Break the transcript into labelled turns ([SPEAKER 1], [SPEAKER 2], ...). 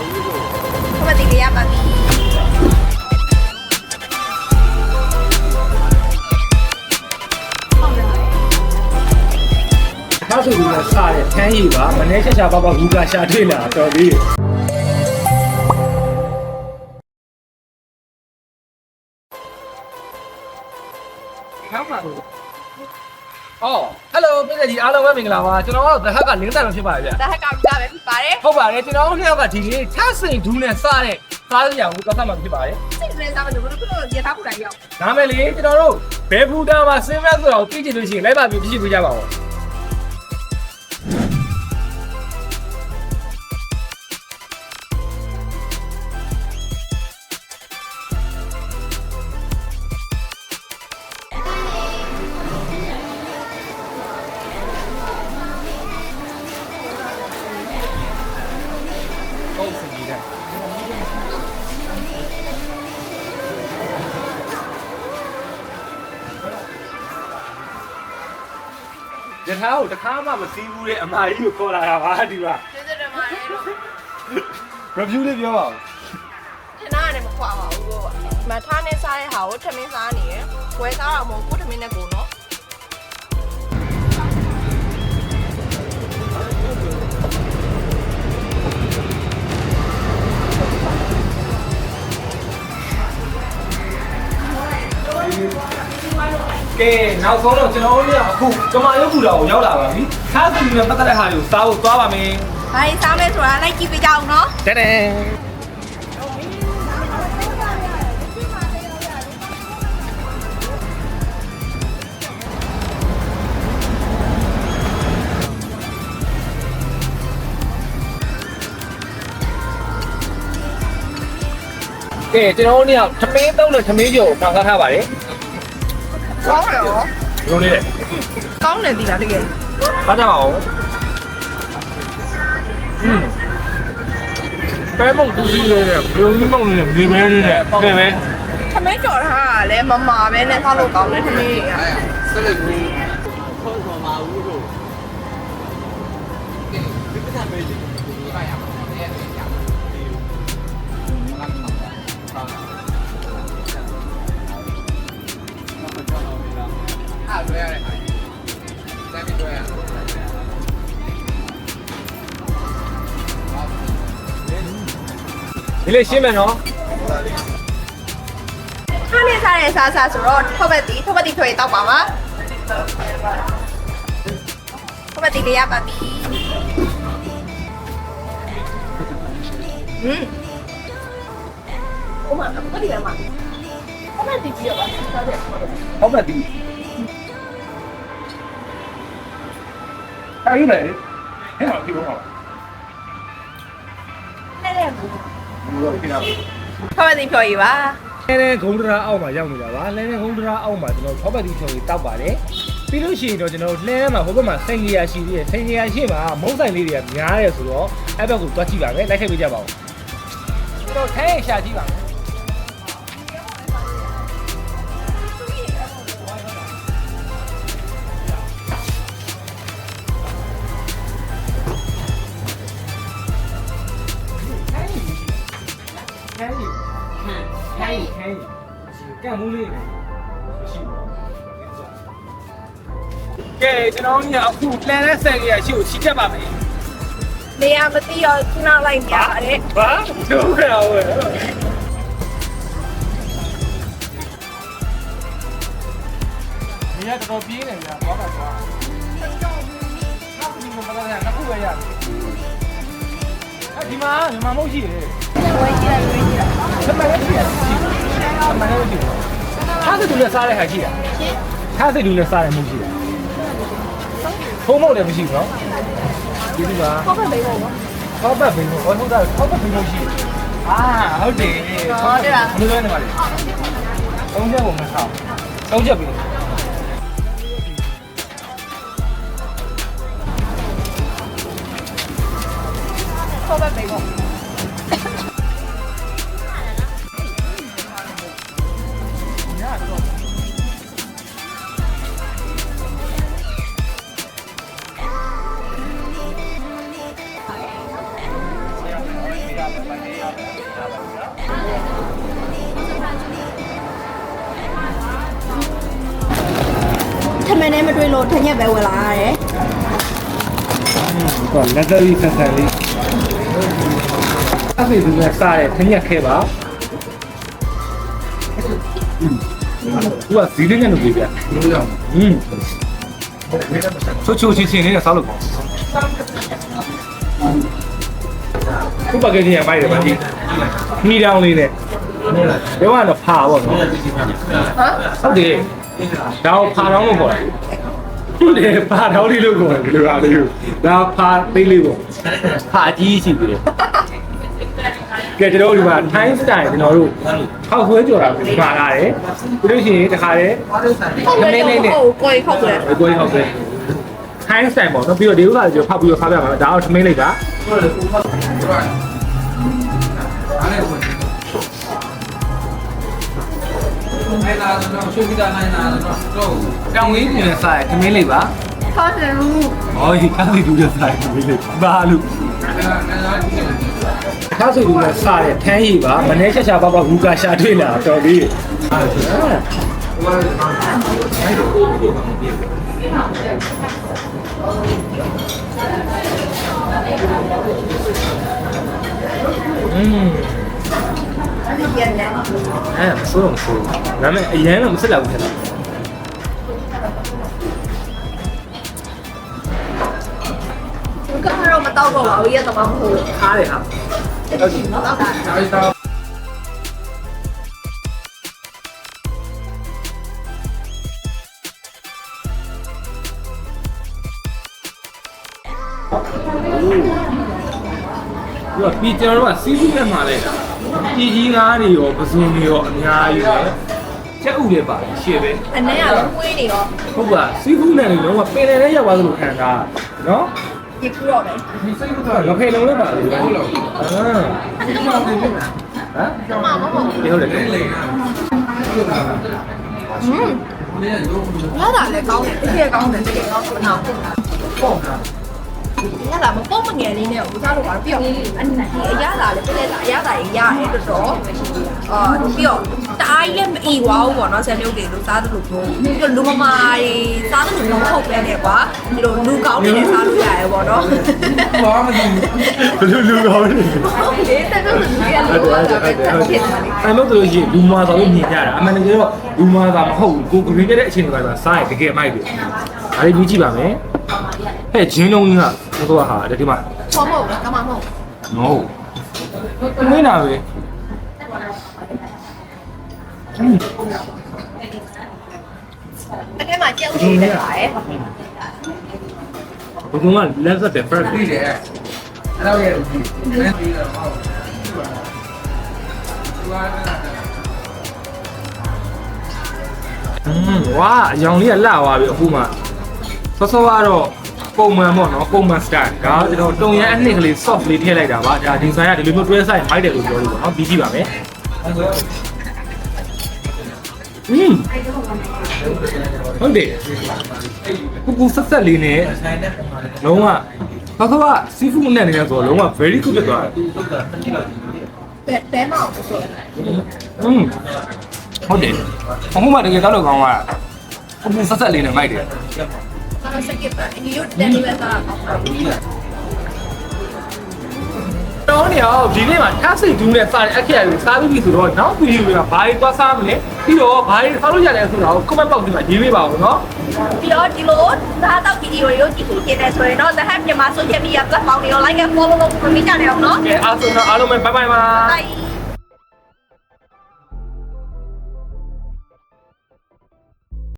[SPEAKER 1] ဘူးလို့
[SPEAKER 2] ဟုတ်ပါသေးလေးရပါပြီ
[SPEAKER 3] နောက်ဆိုပြီးတော့စတဲ့ထမ်းရည်ပါမနေ့ချက်ချာပေါက်ပေါက်ဘူးကရှာတွေ့လာတော်သေးတယ်
[SPEAKER 1] နောက်ပါဘူး
[SPEAKER 3] အော် ဟယ်လိုပြည်သက်ကြီးအားလုံးပဲမင်္ဂလာပါကျွန်တော်ကတော့ The Hack ကလင်းတန်လို့ဖြစ်ပါတယ်ဗျ
[SPEAKER 2] ဒါဟက်ကပြီးသားပဲဖြစ်ပါတယ်
[SPEAKER 3] ဟုတ်ပါတယ်ကျွန်တော်တို့နှစ်ယောက်ကဒီနေ့ထဆင်ဒူးနဲ့စတဲ့စားစရာကိုတော့သတ်မှဖြစ်ပါတယ်
[SPEAKER 2] စိတ်ကလေးစားမလို့ဘယ်လိုဖြစ်လို့ရထားပူတိုင်းရောက်
[SPEAKER 3] ဒါမဲ့လေကျွန်တော်တို့ဘယ်ဘူတာမှာစင်းမဲ့ဆိုတာကိုသိချင်လို့ရှိရင်လိုက်ပါပြီးပြည့်ပြည့်ကြပါဦး ရထားကိုတစ်ခါမှမစီးဘူးတဲ့အမကြီးကိုခေါ်လာတာပါဒီပါ
[SPEAKER 2] ကျေးဇူးတင်ပါတယ်လို့
[SPEAKER 3] review လေးပြောပါဦး
[SPEAKER 2] ခဏနဲ့မခွာပါဘူးကိုမထားနဲ့စားတဲ့ဟာကိုထမင်းစားနေရယ်ဝယ်စားတော့မဟုတ်ကိုထမင်းနဲ့ကိုနော်
[SPEAKER 3] ကဲနောက်ဆုံးတော့ကျွန်တော်တို့ကအခုကမာရုပ်ကူတာကိုရောက်လာပါပြီ။စားစုပြီးမှပတ်သက်တဲ့ဟာတွေကိုစားဖို့သွားပါမယ်။
[SPEAKER 2] ဘာကြီးစားမယ်ဆိုတာလိုက်ကြည့်ပေးကြအောင်နော်။
[SPEAKER 3] တဲတဲကဲကျွန်တော်တို့ကထမင်းသုံးနဲ့ထမင်းကြော်ခံစားထားပါတယ်
[SPEAKER 2] ကောင်းတယ်ရော
[SPEAKER 3] ရုံးလေးတဲ့။
[SPEAKER 2] ကောင်းတယ်ဒီလားတကယ်
[SPEAKER 3] ဘာကြပါဦးอืมပဲမုန်တူကြီးလေးနဲ့ဘုံကြီးမုန်လေးနဲ့ဒီမဲလေးနဲ့ကဲပဲ။
[SPEAKER 2] ထမင်းကြော်ထားတာလည်းမမာပဲနဲ့စားလို့ကောင်းတယ်ထမင်းက
[SPEAKER 1] ဆက်လက် ဒီလေးရှ
[SPEAKER 3] င်းမယ်နော်။
[SPEAKER 2] ထားနဲ့စားတဲ့စားစားဆိုတော့ထောက်ပတ်တီထောက်ပတ်တီထွေတောက်ပါပါ။ထောက်ပတ်တီလေးရပါပြီ။ဟွန်း။အမကဘာဒီရမှာ။ထောက်ပတ်တီကြည့်ရပါစားတဲ့
[SPEAKER 3] ဟုတ်ပါပြီအဲ့ဒီလေဟဲ့ဟောဒီဘောမှာ
[SPEAKER 2] နဲ့နဲ့ဘူး
[SPEAKER 3] ဘယ်လိုဖြစ်လဲ
[SPEAKER 2] ထောက်ပတ်တီဖြော်ရပါ
[SPEAKER 3] လဲလဲဂုံဒရာအောက်မှာရောက်နေတာပါလဲလဲဂုံဒရာအောက်မှာကျွန်တော်ထောက်ပတ်တီဖြော်ကြီးတောက်ပါတယ်ပြီးလို့ရှိရင်တော့ကျွန်တော်လှဲမှာဟိုဘက်မှာစိန်ကြီးရရှိသေးတယ်စိန်ကြီးရရှိမှာမုံဆိုင်လေးတွေကများတယ်ဆိုတော့အဲ့ဘက်ကိုတွားကြည့်ပါမယ်လိုက်ခဲ့ပေးကြပါဦးကျွန်တော်ထဲရှာကြည့်ပါမယ် ခဲကြီးခဲကြီးကံမူးလေးပဲရှိပါကဲကျွန်တော်ညအခုလန်တဲ့ဆန်ကြီးရရှိကိုချီချက်ပါမယ်
[SPEAKER 2] နေရာမသိတော့ခုနလိုက်ပြရတယ်
[SPEAKER 3] ဘာဒုက္ခရောဝဲနေရာတော်တော်ပြင်းနေကြဘာမှသွားနောက်ဒီမှာဘာလဲနောက်ခုပဲရတယ်အဲဒီမှာဒီမှာမဟုတ်ရှိတယ်
[SPEAKER 2] ဝယ်ကြည့်လိုက်ဝယ်ကြည့်လိုက်
[SPEAKER 3] ဆက်မလည်းရှိတယ်ရှိဆက်မလည်းရှိတယ်ထားစိတ်တူနဲ့စားတဲ့ခါရှိတာ
[SPEAKER 2] ရှင်း
[SPEAKER 3] ထားစိတ်တူနဲ့စားတယ်မှုရှိတယ်ဖုံးမောက်လည်းမရှိဘူးနော်ဒီဒီပါ
[SPEAKER 2] ဟုတ်ပါမေးပေါ့နော်
[SPEAKER 3] ထောက်ပတ်ဘင်း လိုလဲနေပါလဲသုံးချက်ကိုမဆောက်သုံးချက်ပြီ
[SPEAKER 2] ဟုတ်ပါမေးပေါ့လို့ထညက်ပဲဝယ်လာရတယ်
[SPEAKER 3] ဟောလက်သက်ကြီးဆန်ဆန်လေးအဲ့ဒီသူကစားတယ်ထညက်ခဲပါသူကဇီးလေးနဲ့လုပ်ပေးပြ
[SPEAKER 1] လို့ရအောင်
[SPEAKER 3] อืมချိုချိုချင်းချင်းလေးနဲ့စားလို့ကောင်းခုပကကြီးရမိုက်တယ်ဗာဒီမိတောင်းလေးနဲ့ပြောရတော့ဖာပေါ့နော်
[SPEAKER 2] ဟမ်
[SPEAKER 3] ဟုတ်တယ်ဒါကိုဖာတောင်းလို့ခေါ်တယ် ဟုတ်တယ်ဖာတောင်းလေးလို့ခေါ်တယ်ဒီလိုအားလေးကိုဒါဖာသေးလေးပေါ့ဖာကြီးရှိတယ်ကဲကျွန်တော်တို့ဒီမှာ time style ကျွန်တော်တို့ဟောက်ဆွဲကြော်တာကိုမှာလာတယ်ပြီးလို့ရှိရင်တခါတည်း
[SPEAKER 2] ဟုတ်တယ်ဟုတ်ကိုယ်ဟုတ်တယ်
[SPEAKER 3] ကိုယ်ဟုတ်တယ် time style ပေါ့နော်ပြီးတော့ဒီဥစ္စာကိုဖောက်ပြီးတော့ဖားပြမှာဒါအောင်ထမင်းလိုက်တာ
[SPEAKER 1] ဟုတ်တယ်ဟုတ်တယ်အားလ ည်းဝင်အဲ့ဒါတော့ရှုပ်ပြီးသားနိုင်တာတော့
[SPEAKER 3] တောင်လေးပြင်နဲ့စားရထမင်းလိုက်ပါ
[SPEAKER 2] ဟုတ်တယ်လူ
[SPEAKER 3] ဟောဒီကားစီတူတဲ့စားရထမင်းလိုက်ပါလို့
[SPEAKER 1] အဲ့ဒါအဲ့ဒါဒီ
[SPEAKER 3] ကားစီတူနဲ့စားရထမ်းရည်ပါမနေ့ချက်ချာပေါက်ပေါက်ဘူကာရှာတွေ့လာတော်သေးอืม
[SPEAKER 2] ပြန်တယ်
[SPEAKER 3] အဲ့မဆိုးတော့မဆိုးဒါပေမဲ့အရန်တော့မစစ်လောက်ဘူးထင်တယ်
[SPEAKER 2] ကတော့မတော့တော့ပါဘူးရက်တော့မဟုတ်ဘူး
[SPEAKER 3] ခါတယ်ဟာ
[SPEAKER 2] တော့ရှိတော့တာ
[SPEAKER 1] အဲ့ဒါ
[SPEAKER 3] သူကပြီးကျွန်တော်တို့ကစီးပူးနဲ့မှာလိုက်တာ ပြည်ကြီးငါးတွေရောပစုံတွေရောအများကြီးပဲချက်ဥတွေပါတယ်ရှေ့ပဲ
[SPEAKER 2] အနေကဝေးနေတော့
[SPEAKER 3] ဟုတ်ပါစီးပူးနဲ့လည်းလုံးဝပင်လယ်ထဲရောက်သွားသလိုခံတာနော်
[SPEAKER 2] ပြကူတော့ပဲ
[SPEAKER 1] ဒီစိတ်ကတော့
[SPEAKER 3] ငဖေလုံးလည်းပါလေအာ
[SPEAKER 1] ဟုတ်လား
[SPEAKER 3] ဟမ်
[SPEAKER 1] ဒီမှာပြင်ပြင်
[SPEAKER 2] မမဟုတ်ဘူး
[SPEAKER 3] ဒီဟုတ်တယ်
[SPEAKER 1] လေလေနာဟုတ်လား
[SPEAKER 2] ဟွန်း
[SPEAKER 1] မင်းတို့
[SPEAKER 2] ရတာလည်းကောင်းတယ်တကယ်ကောင်းတယ်တကယ်ကောင်းတယ်နော်
[SPEAKER 1] ပေါ့တာ
[SPEAKER 2] ရတာမပုံမငယ်လေးနဲ့ဦးစားလို့ပါပြီးတော့ဒီအရသာလည်းပြည့်လာအရသာကြီးရတယ်တော်တော်အာပြီးတော့တအားကြီးလည်းမအီဝါဘူးပေါ့နော်ဆယ်မျိုးတွေလို့စားတယ်လို့ပြောပြီးတော့လူမမာတွေစားတယ်လို့မဟုတ်ပဲနဲ့ကွာဒီလိုလူကောင်းနေနဲ့စားလို့ရတယ်ပေါ့နော်
[SPEAKER 1] ဘာမှမသိ
[SPEAKER 3] ဘယ်လိုလူကောင်းလဲ
[SPEAKER 2] ဟုတ်လေတက်တော့လူရလို့ပြောတာပဲတက်ဖြစ်တာလေ
[SPEAKER 3] အဲ့လို့တို့ရှိရင်လူမာသာလို့မြင်ကြတာအမှန်တကယ်တော့လူမာသာမဟုတ်ဘူးကိုကရင်းတဲ့အချိန်တွေပါစားရင်တကယ်မိုက်တယ်ဒါလေးမြင်ကြည့်ပါမယ် ဟဲ့ဂျင်းလုံးကြီးကတော့ဟာဒီမှာ
[SPEAKER 2] ချောမဟုတ်လားကမမဟုတ်
[SPEAKER 3] no မင်းနာပဲ
[SPEAKER 2] အဲ့ထဲမှာကြက်ဥတွေတက်လာတယ်
[SPEAKER 3] ဘုံကလက်သက်တယ် first
[SPEAKER 1] သိတယ်အဲ့တော့ရဲ့ဒီမင်းပြီးတော့ဟုတ်သူက
[SPEAKER 3] อืมဝါအယောင်လေးကလှသွားပြီအခုမှ စောစောကတော့ပုံမှန်ပေါ့နော်ပုံမှန် style ဒါကျွန်တော်တုံရန်အနှစ်ကလေး soft လေးထည့်လိုက်တာပါဒါဒီဇိုင်းကဒီလိုမျိုးတွဲဆိုင်မိုက်တယ်လို့ပြောလို့ပေါ့နော်ပြီးကြည့်ပါမယ်อืมဟုတ်တယ်ကူကူဆက်ဆက်လေးနဲ့လုံးဝစောစောက seafood နဲ့နေနေဆိုတော့လုံးဝ very good ဖြစ်သွားတယ်
[SPEAKER 2] ဘယ်ဘဲမအောင်ဆိုတော့
[SPEAKER 3] อืมဟုတ်တယ်အခုမှတကယ်တော့ကောင်းသွားတာကူကူဆက်ဆက်လေးနဲ့မိုက်တယ်
[SPEAKER 2] အဲ့စကစ်ပါဒီရုပ်တက်လို့လည်းစားအောင်
[SPEAKER 3] တော့နေအောင်ဒီနေ့မှာထပ်စိတ်ဒူးနဲ့စားတဲ့အခက်အခဲစားပြီးပြီဆိုတော့နောက်ဗီဒီယိုတွေကဘာတွေသွားစားမလဲပြီးတော့ဘာတွေစားလို့ရတယ်ဆိုတော့ comment box ထဲမှာရေးပေးပါဦးနော်
[SPEAKER 2] ပြီးတော့ဒီလိုစားတော့ဗီဒီယိုရုပ်ကြည့်လို့ဖြစ်နေဆိုရင်တော့ The Happy မြန်မာ social media platform တွေကို like and follow လုပ်ပြီးကြတယ်အောင်နော်
[SPEAKER 3] ကဲအားလုံးတော့အားလုံးပဲ bye bye ပါ
[SPEAKER 2] Bye